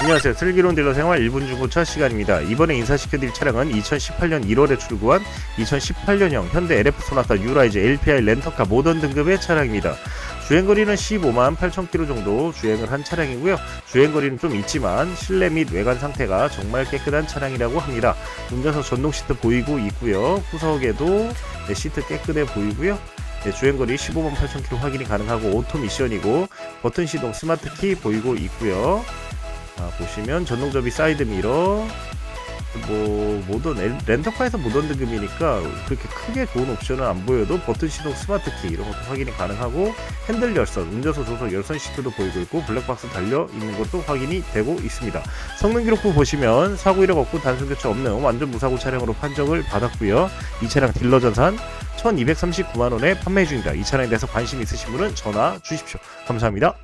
안녕하세요. 슬기로운 딜러 생활 1분 중고차 시간입니다. 이번에 인사시켜드릴 차량은 2018년 1월에 출고한 2018년형 현대 LF 소나타 유라이즈 LPI 렌터카 모던 등급의 차량입니다. 주행거리는 15만 8천 킬로 정도 주행을 한 차량이고요. 주행거리는 좀 있지만 실내 및 외관 상태가 정말 깨끗한 차량이라고 합니다. 운전석 전동 시트 보이고 있고요. 후석에도 네, 시트 깨끗해 보이고요. 네, 주행거리 15만 8천 킬로 확인이 가능하고 오토 미션이고 버튼 시동 스마트 키 보이고 있고요. 아, 보시면 전동 접이 사이드 미러 뭐 모던 렌- 렌터카에서 모던 등급이니까 그렇게 크게 좋은 옵션은 안 보여도 버튼 시동 스마트 키 이런 것도 확인이 가능하고 핸들 열선, 운전석 조석 열선 시트도 보이고 있고 블랙박스 달려 있는 것도 확인이 되고 있습니다. 성능 기록부 보시면 사고 이력 없고 단순 교체 없는 완전 무사고 차량으로 판정을 받았고요. 이 차량 딜러 전산 1239만 원에 판매 중입니다. 이 차량에 대해서 관심 있으신 분은 전화 주십시오. 감사합니다.